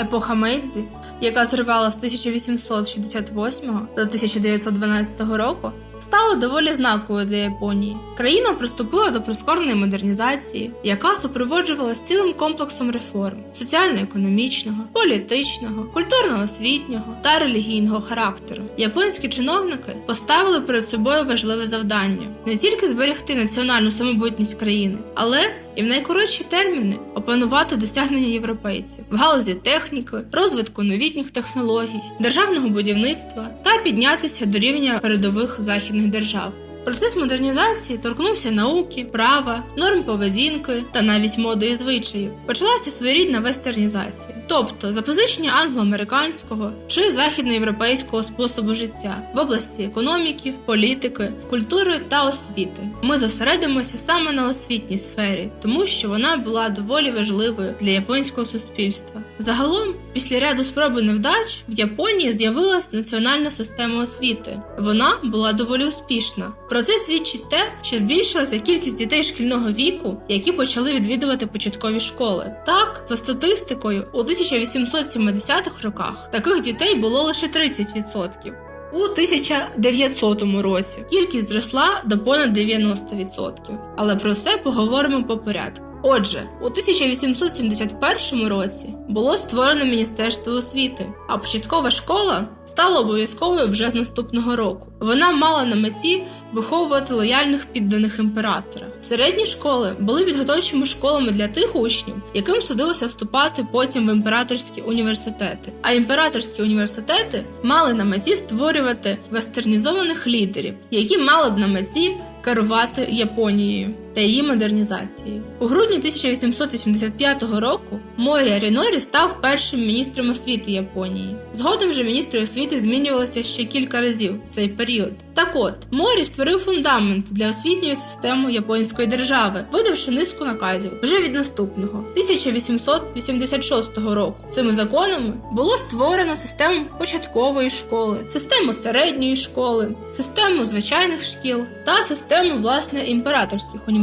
Епоха Мейдзі, яка тривала з 1868 до 1912 року, стала доволі знаковою для Японії. Країна приступила до прискореної модернізації, яка супроводжувалась цілим комплексом реформ соціально-економічного, політичного, культурно-освітнього та релігійного характеру. Японські чиновники поставили перед собою важливе завдання не тільки зберегти національну самобутність країни, але і в найкоротші терміни опанувати досягнення європейців в галузі техніки, розвитку новітніх технологій, державного будівництва та піднятися до рівня передових західних держав. Процес модернізації торкнувся науки, права, норм поведінки та навіть моди і звичаїв. Почалася своєрідна вестернізація, тобто запозичення англо-американського чи західноєвропейського способу життя в області економіки, політики, культури та освіти. Ми зосередимося саме на освітній сфері, тому що вона була доволі важливою для японського суспільства. Загалом, після ряду спроб невдач, в Японії з'явилась національна система освіти. Вона була доволі успішна. Про це свідчить те, що збільшилася кількість дітей шкільного віку, які почали відвідувати початкові школи. Так, за статистикою, у 1870-х роках таких дітей було лише 30%. У 1900 році кількість зросла до понад 90%. Але про все поговоримо по порядку. Отже, у 1871 році було створено Міністерство освіти, а початкова школа стала обов'язковою вже з наступного року. Вона мала на меті виховувати лояльних підданих імператора. Середні школи були підготовчими школами для тих учнів, яким судилося вступати потім в імператорські університети. А імператорські університети мали на меті створювати вестернізованих лідерів, які мали б на меті керувати Японією та її модернізацією. У грудні 1885 року Морія Рінорі став першим міністром освіти Японії. Згодом же міністри освіти змінювалися ще кілька разів в цей період. Так от, Морі створив фундамент для освітньої системи японської держави, видавши низку наказів вже від наступного 1886 року. Цими законами було створено систему початкової школи, систему середньої школи, систему звичайних шкіл та систему власне імператорських університетів.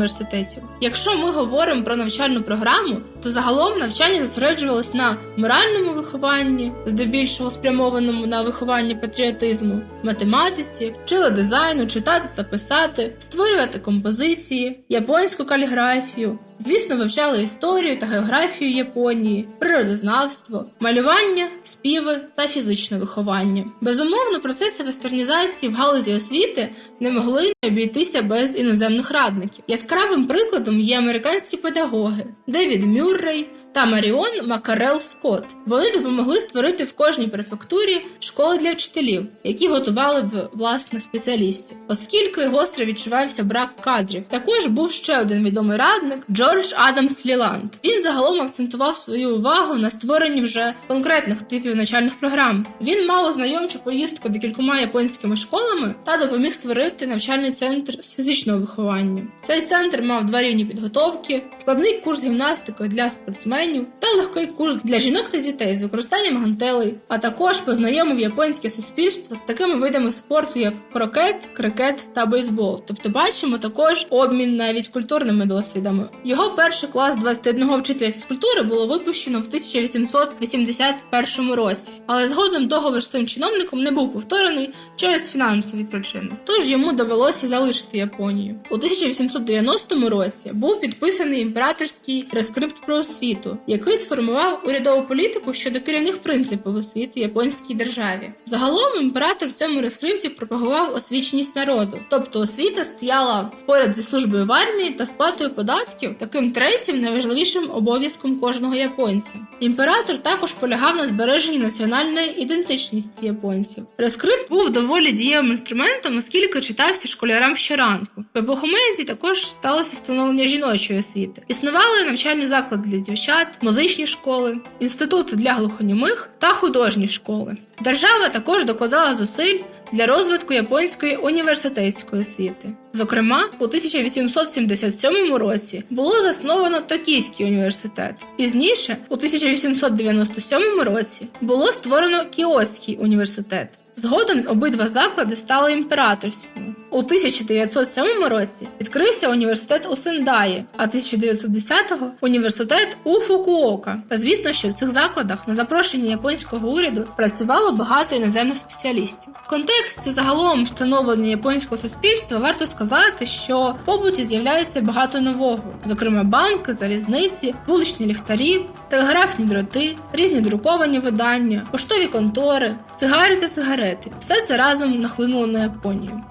Якщо ми говоримо про навчальну програму, то загалом навчання зосереджувалось на моральному вихованні, здебільшого спрямованому на виховання патріотизму, математиці, вчила дизайну, читати та писати, створювати композиції, японську каліграфію. Звісно, вивчали історію та географію Японії, природознавство, малювання, співи та фізичне виховання. Безумовно, процеси вестернізації в галузі освіти не могли обійтися без іноземних радників. Яскравим прикладом є американські педагоги Девід Мюррей та Маріон Макарел Скотт. Вони допомогли створити в кожній префектурі школи для вчителів, які готували б власне спеціалістів, оскільки гостро відчувався брак кадрів. Також був ще один відомий радник Джордж Адамс Ліланд. Він загалом акцентував свою увагу на створенні вже конкретних типів навчальних програм. Він мав ознайомчу поїздку декількома японськими школами та допоміг створити навчальний центр з фізичного виховання. Цей центр мав два рівні підготовки, складний курс гімнастики для спортсменів та легкий курс для жінок та дітей з використанням гантелей, а також познайомив японське суспільство з такими видами спорту, як крокет, крикет та бейсбол. Тобто бачимо також обмін навіть культурними досвідами. Його перший клас 21 вчителя фізкультури було випущено в 1881 році, але згодом договір з цим чиновником не був повторений через фінансові причини. Тож йому довелося залишити Японію. У 1890 році був підписаний імператорський рескрипт про освіту, який сформував урядову політику щодо керівних принципів освіти японській державі. Загалом імператор в цьому рескрипті пропагував освіченість народу, тобто освіта стояла поряд зі службою в армії та сплатою податків, таким третім найважливішим обов'язком кожного японця. Імператор також полягав на збереженні національної ідентичності японців. Рескрипт був доволі дієвим інструментом, оскільки читався школярам щоранку. В епоху також сталося встановлення жіночої освіти. Існували навчальні заклади для дівчат, музичні школи, інститути для глухонімих та художні школи. Держава також докладала зусиль для розвитку японської університетської освіти. Зокрема, у 1877 році було засновано Токійський університет. Пізніше, у 1897 році, було створено Кіоський університет. Згодом обидва заклади стали імператорськими. У 1907 році відкрився університет у Сендаї, а 1910-го університет у Фукуока. Та звісно, що в цих закладах на запрошення японського уряду працювало багато іноземних спеціалістів. В контексті загалом встановлення японського суспільства варто сказати, що в побуті з'являється багато нового, зокрема банки, залізниці, вуличні ліхтарі, телеграфні дроти, різні друковані видання, поштові контори, сигари та сигарети. Все це разом нахлинуло на Японію.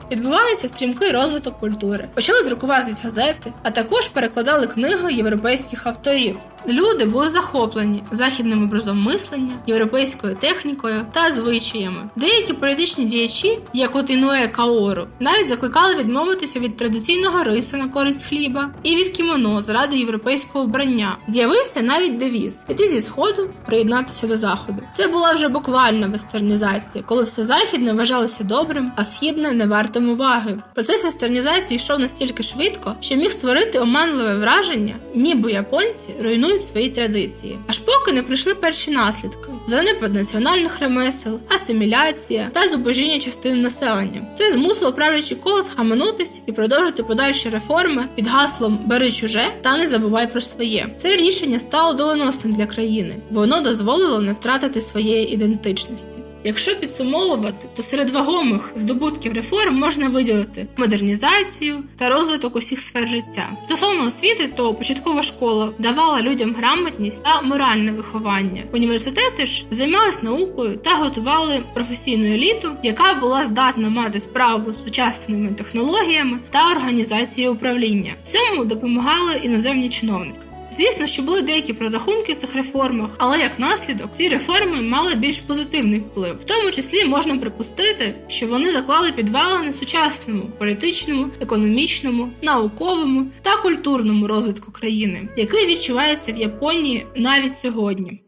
Відбувається стрімкий розвиток культури. Почали друкуватись газети, а також перекладали книги європейських авторів. Люди були захоплені західним образом мислення, європейською технікою та звичаями. Деякі політичні діячі, як от Інуе Каору, навіть закликали відмовитися від традиційного риса на користь хліба і від кімоно заради європейського вбрання. З'явився навіть девіз піти зі сходу, приєднатися до заходу. Це була вже буквальна вестернізація, коли все західне вважалося добрим, а східне не вартим уваги. Процес вестернізації йшов настільки швидко, що міг створити оманливе враження, ніби японці руйнують свої традиції. Аж поки не прийшли перші наслідки: занепад національних ремесел, асиміляція та зубожіння частини населення. Це змусило правлячі коло схаменутись і продовжити подальші реформи під гаслом Бери чуже та не забувай про своє. Це рішення стало доленосним для країни. Воно дозволило не втратити своєї ідентичності. Якщо підсумовувати, то серед вагомих здобутків реформ можна виділити модернізацію та розвиток усіх сфер життя. Стосовно освіти, то початкова школа давала людям грамотність та моральне виховання. Університети ж займались наукою та готували професійну еліту, яка була здатна мати справу з сучасними технологіями та організацією управління. Цьому допомагали іноземні чиновники. Звісно, що були деякі прорахунки в цих реформах, але як наслідок ці реформи мали більш позитивний вплив. В тому числі можна припустити, що вони заклали підвалини сучасному політичному, економічному, науковому та культурному розвитку країни, який відчувається в Японії навіть сьогодні.